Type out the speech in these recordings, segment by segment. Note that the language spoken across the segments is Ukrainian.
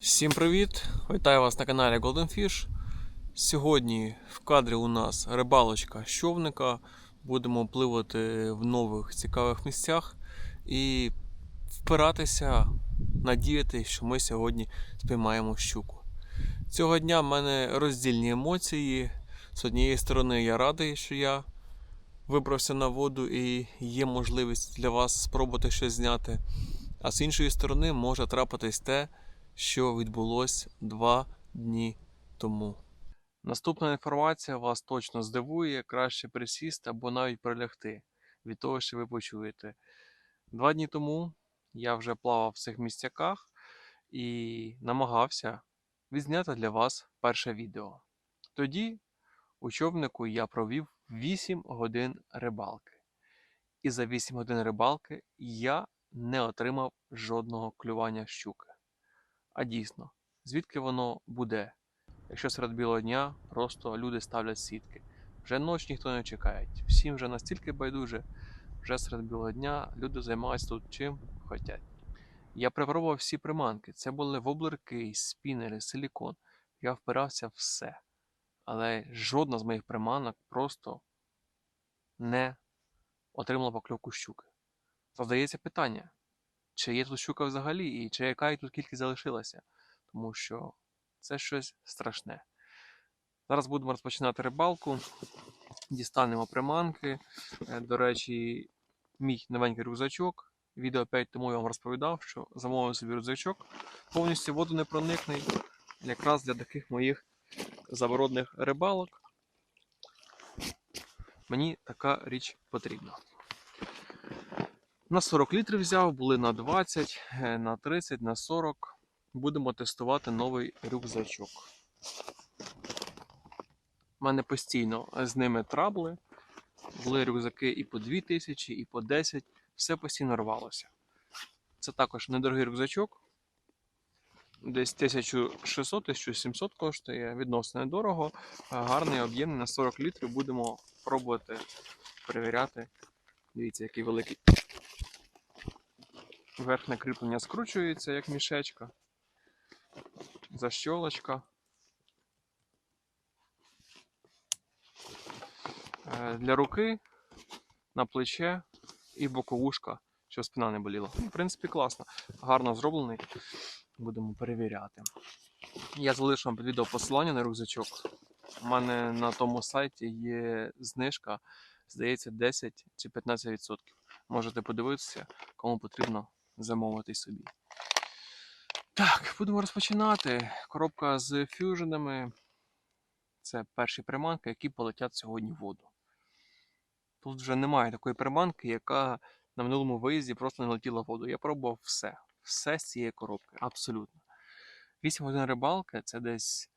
Всім привіт! Вітаю вас на каналі Golden Fish. Сьогодні в кадрі у нас рибалочка з човника. Будемо пливати в нових цікавих місцях і впиратися, надіятися, що ми сьогодні спіймаємо щуку. Цього дня в мене роздільні емоції. З однієї сторони, я радий, що я вибрався на воду і є можливість для вас спробувати щось зняти. А з іншої сторони, може трапитись те, що відбулось два дні тому. Наступна інформація вас точно здивує, краще присісти або навіть прилягти від того, що ви почуєте. Два дні тому я вже плавав в цих місцяках і намагався відзняти для вас перше відео. Тоді у човнику я провів 8 годин рибалки. І за 8 годин рибалки я не отримав жодного клювання щуки. А дійсно, звідки воно буде? Якщо серед білого дня просто люди ставлять сітки. Вже ніч ніхто не чекає. Всім вже настільки байдуже, вже серед білого дня люди займаються тут чим хочуть. Я припробував всі приманки. Це були воблерки, спінери, силікон. Я впирався в все. Але жодна з моїх приманок просто не отримала покльовку щуки. Задається питання, чи є тут щука взагалі, і чи яка її тут кількість залишилася, тому що це щось страшне. Зараз будемо розпочинати рибалку, дістанемо приманки. Е, До речі, мій новенький рюкзачок. Відео 5 тому я вам розповідав, що замовив собі рюкзачок, повністю водонепроникний, якраз для таких моїх заборонних рибалок. Мені така річ потрібна. На 40 літрів взяв, були на 20, е, на 30, на 40. Будемо тестувати новий рюкзачок. У мене постійно з ними трабли. Були рюкзаки і по 2000, і по 10. Все постійно рвалося. Це також недорогий рюкзачок. Десь 1600-1700 коштує, відносно недорого. Гарний об'ємний на 40 літрів. Будемо пробувати перевіряти. Дивіться, який великий Верхнє кріплення скручується, як мішечка. Защолочка. Е, Для руки на плече і боковушка, щоб спина не боліла. Ну, В принципі, класно. Гарно зроблений. Будемо перевіряти. Я залишу вам під відео посилання на рюкзачок. У мене на тому сайті є знижка, здається, 10 чи 15%. Можете подивитися, кому потрібно замовити собі. Так, будемо розпочинати. Коробка з фюженами. Це перші приманки, які полетять сьогодні в воду. Тут вже немає такої приманки, яка на минулому виїзді просто не летіла в воду. Я пробував все. Все з цієї коробки. Абсолютно. 8 годин рибалки це десь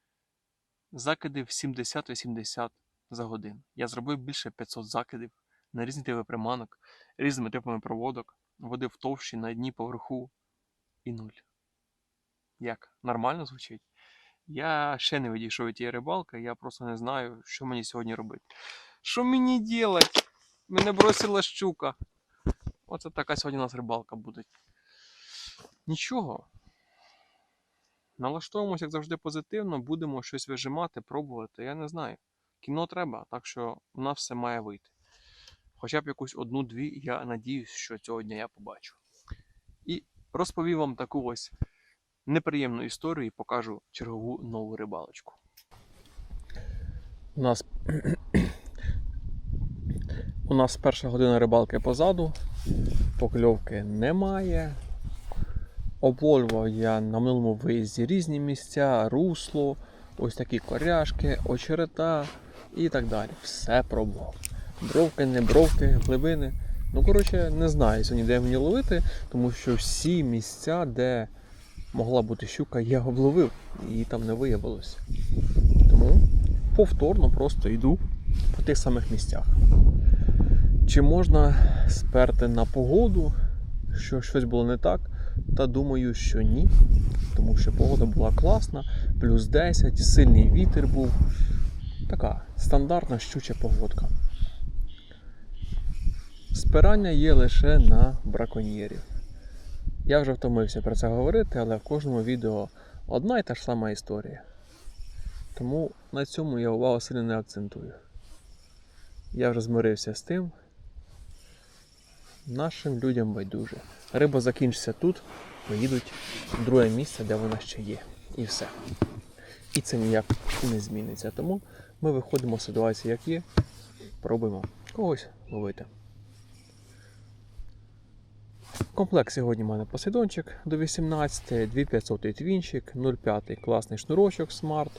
закидів 70-80 за годину. Я зробив більше 500 закидів на різні типи приманок, різними типами проводок води в товщі, на дні поверху і нуль. Як? Нормально звучить? Я ще не відійшов від тієї рибалки, я просто не знаю, що мені сьогодні робити. Що мені робити? Мене бросила щука. Оце така сьогодні у нас рибалка буде. Нічого. Налаштовуємося, як завжди, позитивно, будемо щось вижимати, пробувати. Я не знаю. Кіно треба, так що у нас все має вийти. Хоча б якусь одну-дві, я надіюсь, що цього дня я побачу. І розповім вам таку ось неприємну історію і покажу чергову нову рибалочку. У нас У нас перша година рибалки позаду, покльовки немає. Обловлював я на минулому виїзді різні місця, русло, ось такі коряшки, очерета і так далі. Все пробував бровки, не бровки, глибини. Ну, коротше, не знаю сьогодні, де мені ловити, тому що всі місця, де могла бути щука, я обловив, її там не виявилося. Тому повторно просто йду по тих самих місцях. Чи можна сперти на погоду, що щось було не так? Та думаю, що ні. Тому що погода була класна, плюс 10, сильний вітер був. Така стандартна щуча погодка. Спирання є лише на браконьєрів. Я вже втомився про це говорити, але в кожному відео одна і та ж сама історія. Тому на цьому я увагу сильно не акцентую. Я вже змирився з тим. Нашим людям байдуже. Риба закінчиться тут, поїдуть в друге місце, де вона ще є. І все. І це ніяк не зміниться. Тому ми виходимо з ситуації, як є, пробуємо когось ловити. Комплект сьогодні в мене посейдончик до 18, 2500 твінчик, 0,5 класний шнурочок Smart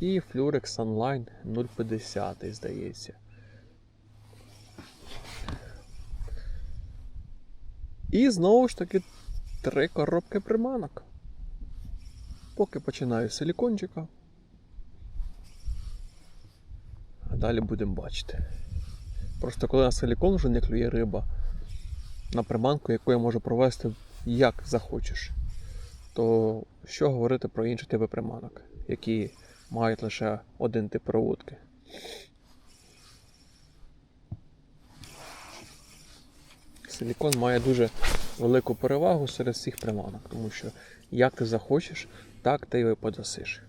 і Flurex Sunline 0,50, здається. І знову ж таки три коробки приманок. Поки починаю з силікончика. А далі будемо бачити. Просто коли на силікон вже не клює риба, на приманку, яку я можу провести як захочеш, то що говорити про інші типи приманок, які мають лише один тип проводки. Силікон має дуже велику перевагу серед всіх приманок, тому що як ти захочеш, так ти його подасиш.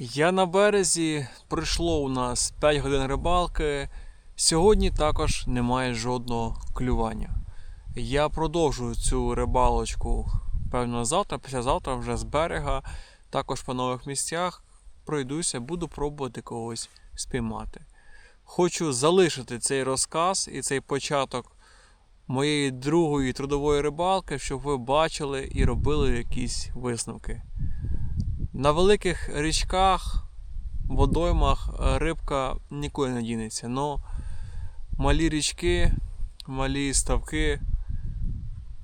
Я на березі, пройшло у нас 5 годин рибалки. Сьогодні також немає жодного клювання. Я продовжую цю рибалочку, певно, завтра, післязавтра вже з берега, також по нових місцях пройдуся, буду пробувати когось спіймати. Хочу залишити цей розказ і цей початок моєї другої трудової рибалки, щоб ви бачили і робили якісь висновки. На великих річках, водоймах е, рибка ніколи не дінеться. Но малі річки, малі ставки,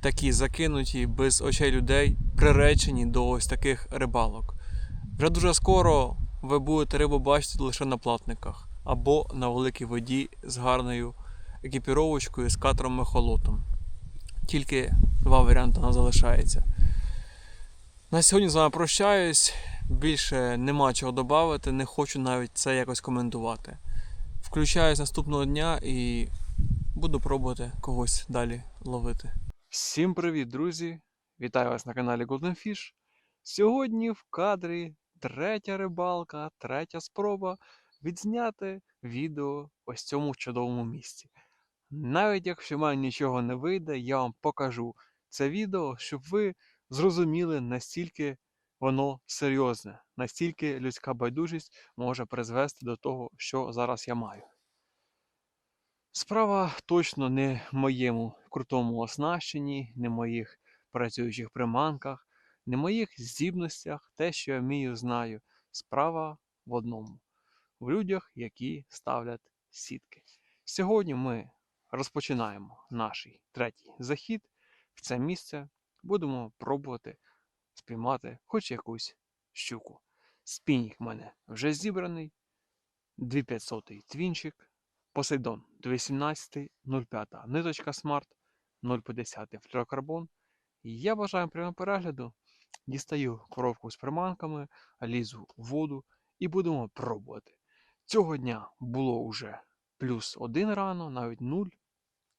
такі закинуті без очей людей, приречені до ось таких рибалок. Вже дуже скоро ви будете рибу бачити лише на платниках або на великій воді з гарною екіпіровочкою з катером ехолотом. Тільки два варіанти у нас залишається. На сьогодні з вами прощаюсь. Більше нема чого додати, не хочу навіть це якось коментувати. Включаюсь наступного дня і буду пробувати когось далі ловити. Всім привіт, друзі! Вітаю вас на каналі Golden Fish. Сьогодні в кадрі третя рибалка, третя спроба відзняти відео ось цьому чудовому місці. Навіть якщо в мене нічого не вийде, я вам покажу це відео, щоб ви зрозуміли, настільки воно серйозне, настільки людська байдужість може призвести до того, що зараз я маю. Справа точно не в моєму крутому оснащенні, не в моїх працюючих приманках, не в моїх здібностях, те, що я вмію, знаю. Справа в одному в людях, які ставлять сітки. Сьогодні ми розпочинаємо наш третій захід в це місце. Будемо пробувати спіймати хоч якусь щуку. Спінік в мене вже зібраний. 2500 твінчик. Посейдон 218, 05 ниточка Smart, 050 флюрокарбон. Я бажаю прямо перегляду. Дістаю коробку з приманками, лізу в воду і будемо пробувати. Цього дня було вже плюс один рано, навіть нуль.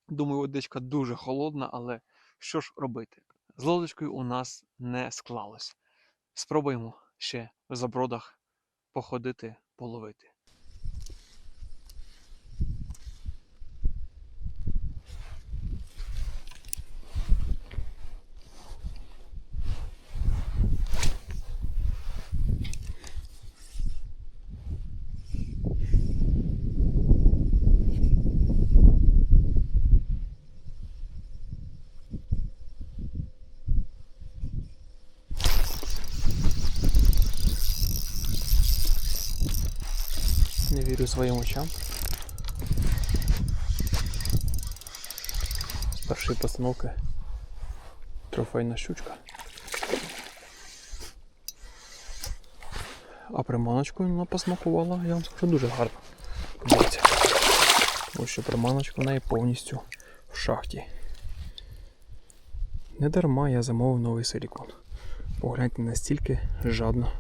Думаю, водичка дуже холодна, але що ж робити? З лодочкою у нас не склалось. Спробуємо ще в забродах походити, половити. Не вірю своїм очам. З першої постановки трофейна щучка. А приманочку вона посмакувала, я вам скажу, дуже гарно. Дивіться. Ось що приманочка в неї повністю в шахті. Не дарма я замовив новий силікон. Погляньте настільки жадно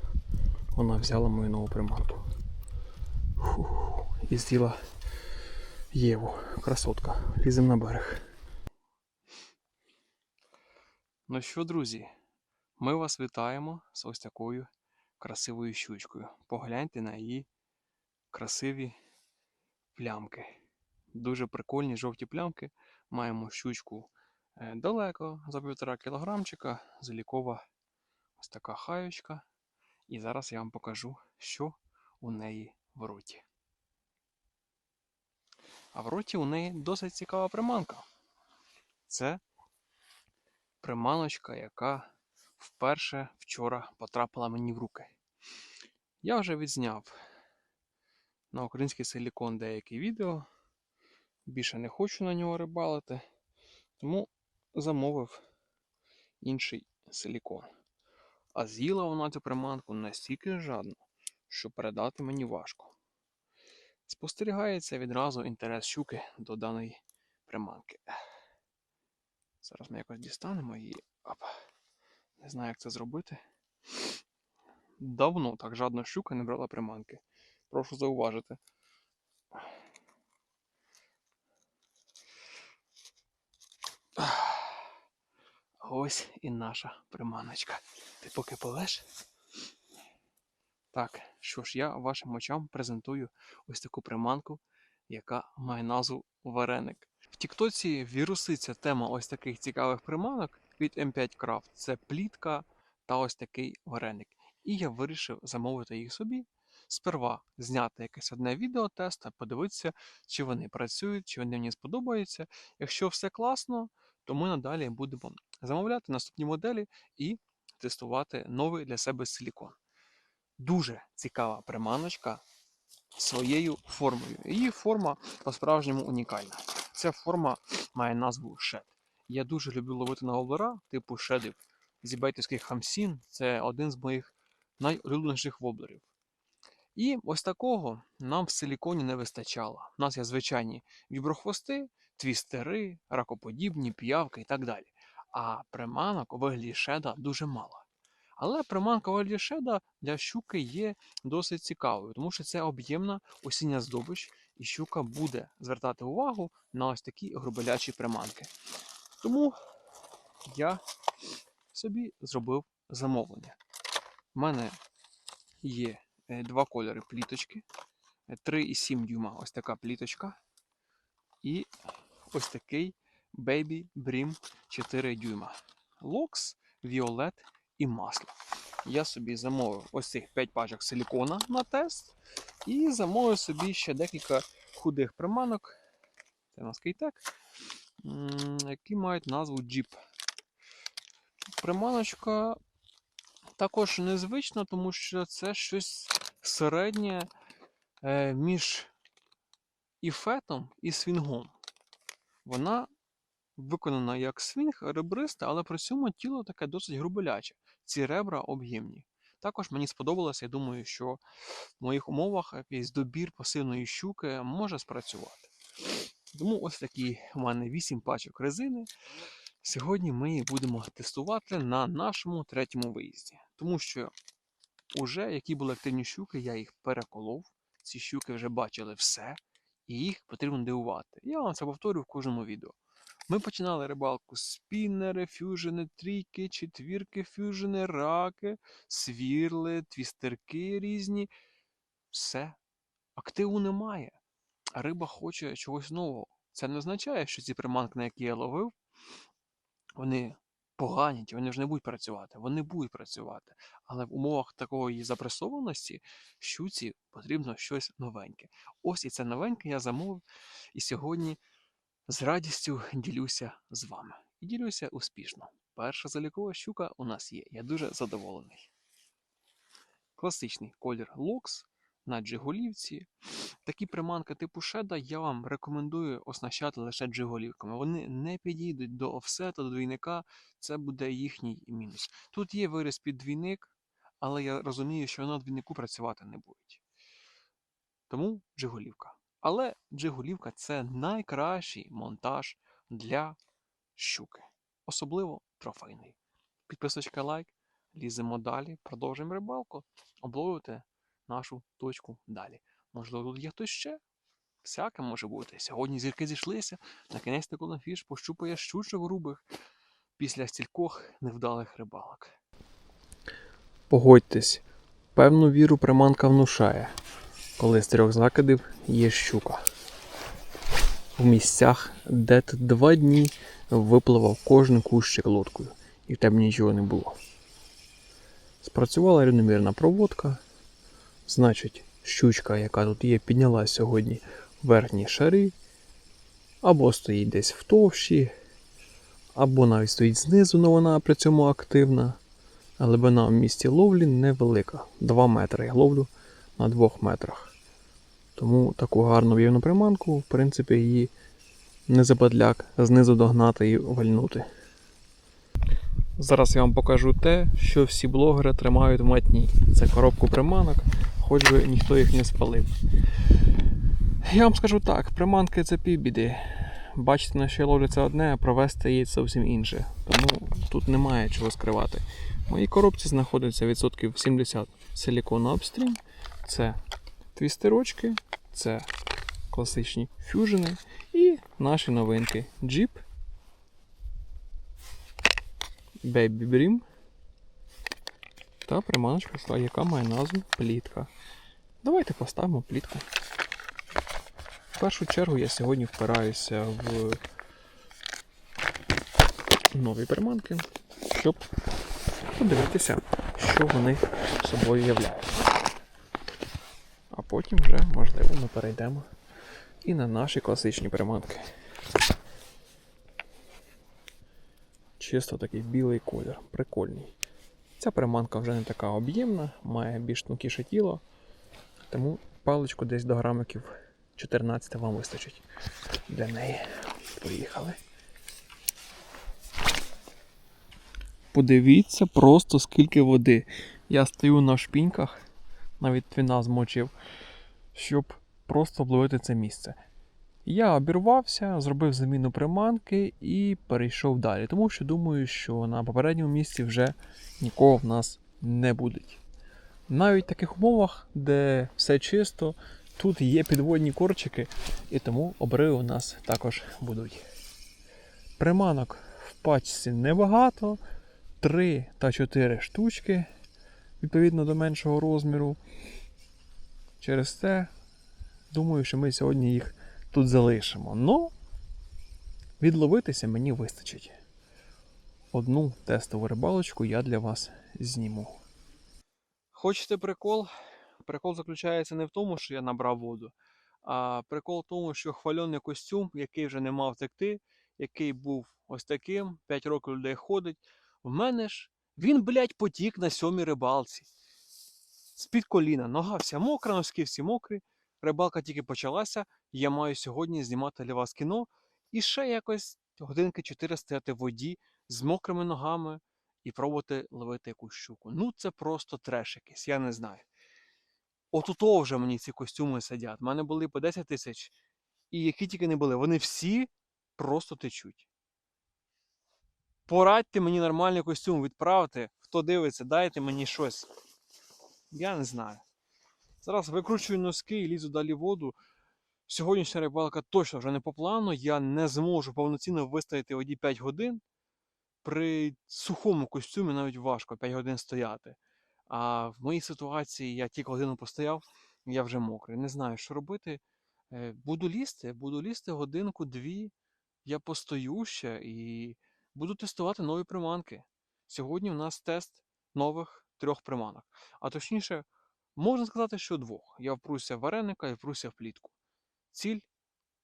вона взяла мою нову приманку. Фух, і з'їла Єву, красотка. Лізем на берег. Ну що, друзі, ми вас вітаємо з ось такою красивою щучкою. Погляньте на її красиві плямки. Дуже прикольні жовті плямки. Маємо щучку е, далеко за півтора кілограмчика. Залікова ось така хаючка. І зараз я вам покажу, що у неї в роті. А в роті у неї досить цікава приманка. Це приманочка, яка вперше вчора потрапила мені в руки. Я вже відзняв на український силікон деякі відео. Більше не хочу на нього рибалити, тому замовив інший силікон. А з'їла вона цю приманку настільки жадно, що передати мені важко. Спостерігається відразу інтерес щуки до даної приманки. Зараз ми якось дістанемо її. Опа. Не знаю, як це зробити. Давно так жадно щука не брала приманки. Прошу зауважити. Ось і наша приманочка. Ти поки полеш? Так, що ж, я вашим очам презентую ось таку приманку, яка має назву вареник. В Тіктоці віруситься тема ось таких цікавих приманок від M5 Craft. Це плітка та ось такий вареник. І я вирішив замовити їх собі. Сперва зняти якесь одне відео теста, подивитися, чи вони працюють, чи вони мені сподобаються. Якщо все класно, то ми надалі будемо замовляти наступні моделі і тестувати новий для себе силікон. Дуже цікава приманочка своєю формою. Її форма по-справжньому унікальна. Ця форма має назву шед. Я дуже люблю ловити на воблера типу шедів зібейтівських хамсін. Це один з моїх найулюбленіших воблерів. І ось такого нам в силіконі не вистачало. У нас є звичайні віброхвости, твістери, ракоподібні, піявки і так далі. А приманок у вигляді шеда дуже мало. Але приманка вигляді для щуки є досить цікавою, тому що це об'ємна осіння здобич, і щука буде звертати увагу на ось такі грубелячі приманки. Тому я собі зробив замовлення. У мене є е, два кольори пліточки, е, 3,7 дюйма ось така пліточка. І ось такий Baby Brim 4 дюйма. Локс, Віолет і масло. Я собі замовив ось цих 5 пачок силікона на тест. І замовив собі ще декілька худих приманок. Це у нас кейтек, які мають назву Jeep. Приманочка також незвична, тому що це щось середнє е, між і фетом, і свінгом. Вона виконана як свінг, ребриста, але при цьому тіло таке досить грубеляче. Ці ребра об'ємні. Також мені сподобалося, я думаю, що в моїх умовах якийсь добір пасивної щуки може спрацювати. Тому ось такі у мене 8 пачок резини. Сьогодні ми їх будемо тестувати на нашому третьому виїзді. Тому що уже які були активні щуки, я їх переколов. Ці щуки вже бачили все, і їх потрібно дивувати. Я вам це повторю в кожному відео. Ми починали рибалку спіннери, фюжени, трійки, четвірки, фюжени, раки, свірли, твістерки різні. Все. Активу немає. А риба хоче чогось нового. Це не означає, що ці приманки, на які я ловив, вони погані, вони вже не будуть працювати. Вони будуть працювати. Але в умовах такої запресованості щуці потрібно щось новеньке. Ось і це новеньке я замовив. І сьогодні з радістю ділюся з вами. І ділюся успішно. Перша залікова щука у нас є. Я дуже задоволений. Класичний колір локс на джиголівці. Такі приманки типу шеда я вам рекомендую оснащати лише джиголівками. Вони не підійдуть до офсета, до двійника, це буде їхній мінус. Тут є виріз під двійник, але я розумію, що на двійнику працювати не будуть. Тому джиголівка. Але джиголівка це найкращий монтаж для щуки, особливо трофейний. Підписочка лайк, ліземо далі, продовжуємо рибалку, обловити нашу точку далі. Можливо, тут є хтось ще. всяке може бути. Сьогодні зірки зійшлися, на кінець Голден Фіш пощупає щучок грубих після стількох невдалих рибалок. Погодьтесь, певну віру приманка внушає, коли з трьох закидів є щука. В місцях, де ти два дні випливав кожен кущик лодкою, і в тебе нічого не було. Спрацювала рівномірна проводка. Значить, щучка, яка тут є, піднялась сьогодні верхні шари, або стоїть десь в товщі, або навіть стоїть знизу, але вона при цьому активна. Глибина в місті ловлі невелика. 2 метри я ловлю на 2 метрах. Тому таку гарну в'євну приманку, в принципі, її не западляк знизу догнати і вальнути. Зараз я вам покажу те, що всі блогери тримають в матні. Це коробку приманок, хоч би ніхто їх не спалив. Я вам скажу так, приманки це півбіди. Бачити, на що я ловлю це одне, а провести її зовсім інше. Тому тут немає чого скривати. В моїй коробці знаходиться відсотків 70 силікону апстрім. Це твістерочки, це класичні фюжени і наші новинки Jeep, Baby Bream та приманочка, яка має назву плітка. Давайте поставимо плітку. В першу чергу я сьогодні впираюся в нові приманки, щоб подивитися, що вони собою являють. Потім вже, можливо, ми перейдемо і на наші класичні приманки. Чисто такий білий колір, прикольний. Ця приманка вже не така об'ємна, має більш тонкіше тіло, тому паличку десь до грамиків 14 вам вистачить для неї. Поїхали. Подивіться просто скільки води. Я стою на шпіньках, навіть твіна змочив, щоб просто обловити це місце. Я обірвався, зробив заміну приманки і перейшов далі, тому що думаю, що на попередньому місці вже нікого в нас не буде. Навіть в таких умовах, де все чисто, тут є підводні корчики, і тому обриви у нас також будуть. Приманок в пачці небагато, 3 та 4 штучки, відповідно до меншого розміру. Через це думаю, що ми сьогодні їх тут залишимо. Но відловитися мені вистачить. Одну тестову рибалочку я для вас зніму. Хочете прикол? Прикол заключається не в тому, що я набрав воду, а прикол в тому, що хвальоний костюм, який вже не мав текти, який був ось таким, 5 років людей ходить. В мене ж він, блядь, потік на сьомій рибалці. З-під коліна, нога вся мокра, носки всі мокрі. Рибалка тільки почалася. Я маю сьогодні знімати для вас кіно і ще якось годинки 4 стояти в воді з мокрими ногами і пробувати ловити якусь щуку. Ну, це просто треш якийсь, я не знаю. От у вже мені ці костюми сидять. У мене були по 10 тисяч, і які тільки не були, вони всі просто течуть. Порадьте мені нормальний костюм, відправте. Хто дивиться, дайте мені щось. Я не знаю. Зараз викручую носки і лізу далі воду. Сьогоднішня рибалка точно вже не по плану. Я не зможу повноцінно вистояти воді 5 годин. При сухому костюмі навіть важко 5 годин стояти. А в моїй ситуації я тільки годину постояв, я вже мокрий. Не знаю, що робити. Е, Буду лізти, буду лізти годинку-дві. Я постою ще і буду тестувати нові приманки. Сьогодні у нас тест нових трьох приманок. А точніше, можна сказати, що двох. Я впруся в вареника і впруся в плітку. Ціль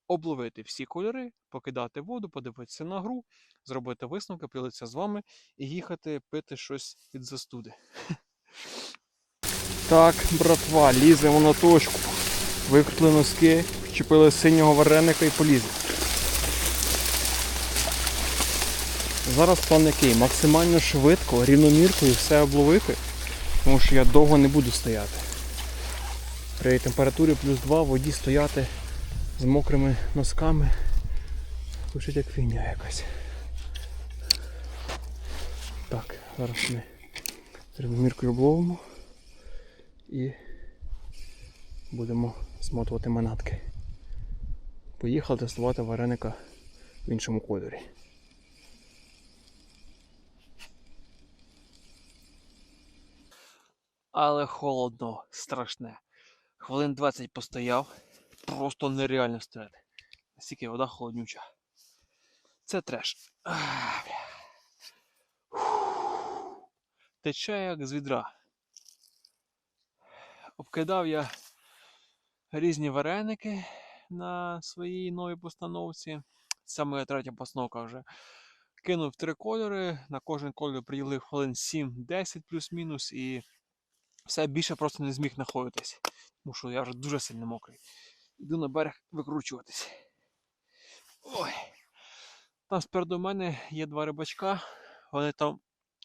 обловити всі кольори, покидати воду, подивитися на гру, зробити висновки, поділитися з вами і їхати пити щось від застуди. Так, братва, ліземо на точку. Викрутили носки, вчепили синього вареника і полізли. Зараз план який? Максимально швидко, рівноміркою все обловити, тому що я довго не буду стояти. При температурі плюс 2 в воді стояти з мокрими носками. Звучить як фігня якась. Так, зараз ми рівноміркою обловимо і будемо змотувати манатки. Поїхав тестувати вареника в іншому кольорі. Але холодно, страшне. Хвилин 20 постояв, просто нереально стояти. Настільки вода холоднюча. Це треш. Ах, Тече як з відра. Обкидав я різні вареники на своїй новій постановці. Це моя третя постановка вже. Кинув три кольори, на кожен кольор приділив хвилин 7-10 плюс-мінус, і все більше просто не зміг знаходитись. Тому що я вже дуже сильно мокрий. Йду на берег викручуватись. Ой. Там спереду мене є два рибачка. Вони там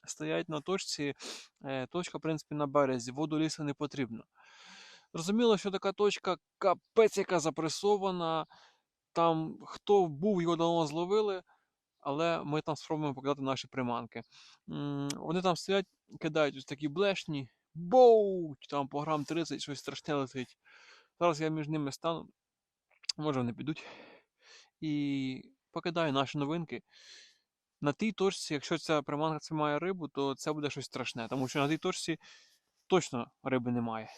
стоять на точці. Е, Точка, в принципі, на березі. Воду лісу не потрібно. Зрозуміло, що така точка капець, яка запресована. Там хто був, його давно зловили, але ми там спробуємо показати наші приманки. Вони там стоять, кидають ось такі блешні. Боу! Там по грам 30 щось страшне летить. Зараз я між ними стану. Може вони підуть. І покидаю наші новинки. На тій точці, якщо ця приманка це має рибу, то це буде щось страшне, тому що на тій точці точно риби немає.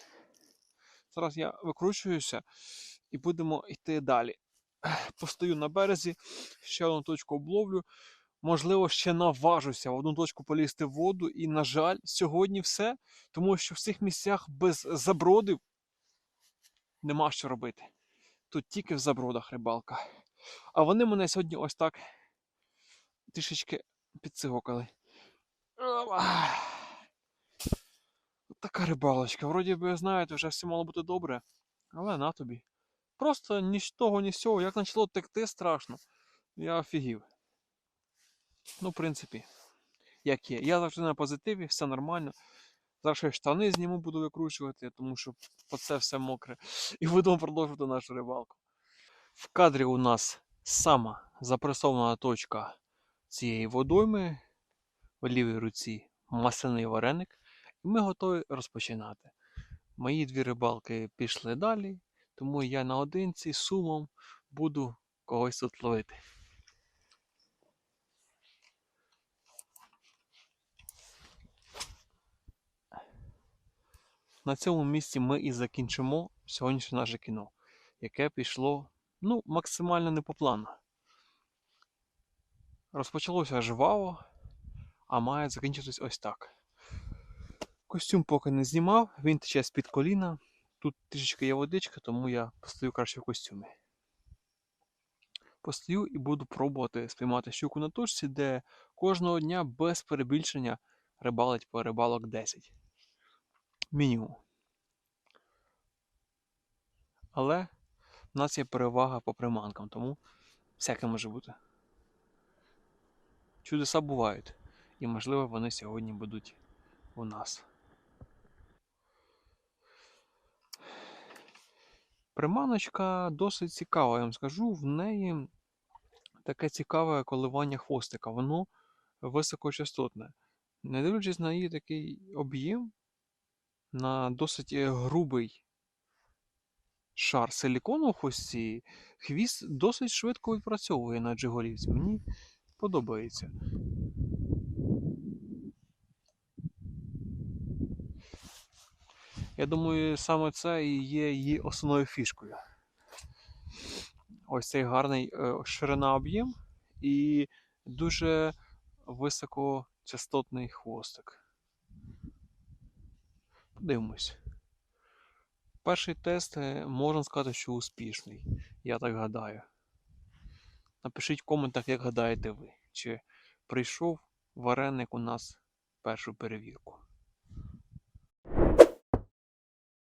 Зараз я викручуюся і будемо йти далі. Постою на березі, ще одну точку обловлю. Можливо, ще наважуся в одну точку полізти в воду. І, на жаль, сьогодні все, тому що в цих місцях без забродів нема що робити. Тут тільки в забродах рибалка. А вони мене сьогодні ось так трішечки підцигокали. Така рибалочка. Вроді би, знаєте, вже все мало бути добре. Але на тобі. Просто ні з того, ні з цього. Як почало текти страшно. Я офігів. Ну, в принципі, як є. Я завжди на позитиві, все нормально. Зараз ще штани зніму, буду викручувати, тому що оце все мокре. І будемо продовжувати нашу рибалку. В кадрі у нас сама запресована точка цієї водойми в лівій руці масляний вареник. І ми готові розпочинати. Мої дві рибалки пішли далі, тому я наодинці з сумом буду когось тут ловити. На цьому місці ми і закінчимо сьогоднішнє наше кіно, яке пішло ну, максимально не по плану. Розпочалося жваво, а має закінчитись ось так. Костюм поки не знімав, він тече з-під коліна. Тут трішечки є водичка, тому я постою краще в костюмі. Постою і буду пробувати спіймати щуку на точці, де кожного дня без перебільшення рибалить по рибалок 10. Мінімум. Але в нас є перевага по приманкам, тому всяке може бути. Чудеса бувають. І можливо вони сьогодні будуть у нас. Приманочка досить цікава, я вам скажу. В неї таке цікаве коливання хвостика. Воно високочастотне. Не дивлячись на її такий об'єм, на досить е, грубий шар силікону хвості, хвіст досить швидко відпрацьовує на джиголівці. Мені подобається. Я думаю, саме це і є її основною фішкою. Ось цей гарний е, ширина об'єм і дуже високочастотний хвостик. Подивимось. Перший тест е, можна сказати, що успішний. Я так гадаю. Напишіть в коментах, як гадаєте ви, чи прийшов вареник у нас першу перевірку.